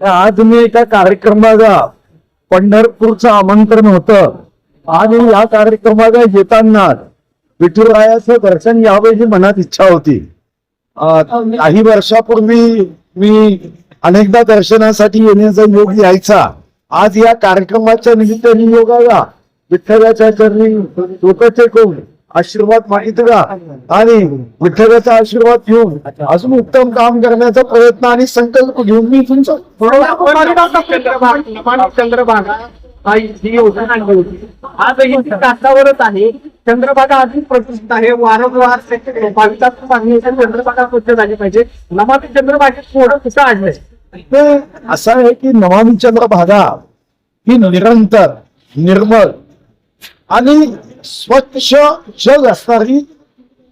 आज मी एका कार्यक्रमाला पंढरपूरचं आमंत्रण होतं. आणि या कार्यक्रमाला येताना विठुरायाचं दर्शन यावेळी मनात इच्छा होती. काही वर्षापूर्वी मी अनेकदा दर्शनासाठी येण्याचा योग यायचा आज या कार्यक्रमाच्या निमित्ताने योगाला विठ्ठलाच्या चरणी डोकं टेकून आशीर्वाद मागितला आणि विठ्ठलाचा आशीर्वाद घेऊन अजून उत्तम काम करण्याचा प्रयत्न आणि संकल्प घेऊन मी तुमचं चंद्रभागा चंद्रभागा. हा योजना होती. आजही आहे. चंद्रभागा आधीच प्रसिद्ध आहे. वारंवार की चंद्रभागा स्वच्छ झाली पाहिजे. नमामी चंद्रभागेत थोडं कुठं आणलंय असं आहे की नमामी चंद्रभागा ही निरंतर निर्मळ आणि स्वच्छ जल असणारी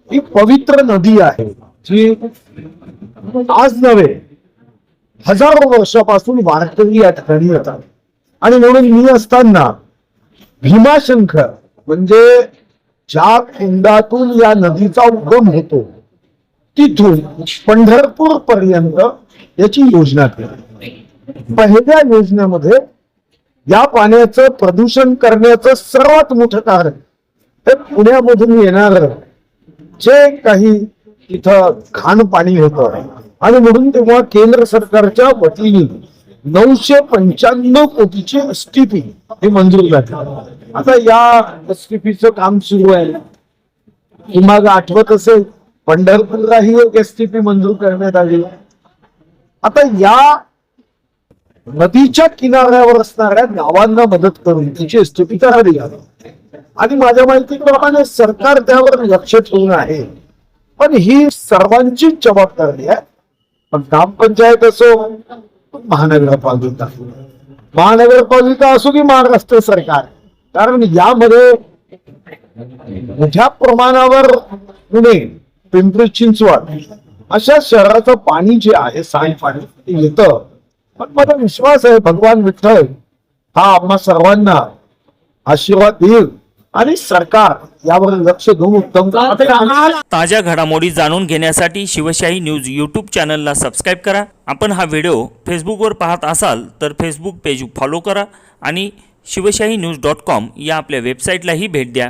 ही पवित्र नदी आहे जी आज नव्हे हजारो वर्षापासून वारकरी या ठिकाणी येतात. आणि म्हणून मी असताना भीमाशंकर म्हणजे ज्या कुंडातून या नदीचा उगम होतो तिथून पंढरपूर पर्यंत याची योजना केली. पहिल्या योजनेमध्ये या पाण्याचं प्रदूषण करण्याचं सर्वात मोठं कारण हे पुण्यामधून येणार जे काही इथं घाण पाणी होतं आणि म्हणून तेव्हा केंद्र सरकारच्या वतीने नऊशे पंच्याण्णव कोटीची एसटीपी हे मंजूर झाली. आता या एसटीपीचं काम सुरू आहे. तुम्हाला आठवत असेल पंढरपूरलाही एक एसटीपी मंजूर करण्यात आली. आता या नदीच्या किनाऱ्यावर असणाऱ्या गावांना मदत करून तिची एसटीपी करावी आणि माझ्या माहितीप्रमाणे सरकार त्यावर लक्ष ठेवून आहे. पण ही सर्वांचीच जबाबदारी आहे. पण ग्रामपंचायत असो महानगरपालिका महानगरपालिका असो की महाराष्ट्र सरकार. कारण यामध्ये मोठ्या प्रमाणावर पुणे पिंपरी चिंचवड अशा शहराचं पाणी जे आहे सांडपाणी पाणी येतं. पण मला विश्वास आहे भगवान विठ्ठल. हा आम्हा सर्वांना आशीर्वाद देईल आणि सरकार यावर लक्ष देऊन. ताज्या घडामोडी जाणून घेण्यासाठी शिवशाही न्यूज यूट्यूब चॅनलला सबस्क्राईब करा. आपण हा व्हिडिओ फेसबुकवर पाहत असाल तर फेसबुक पेज फॉलो करा आणि शिवशाही न्यूज डॉट कॉम या आपल्या वेबसाईटलाही भेट द्या.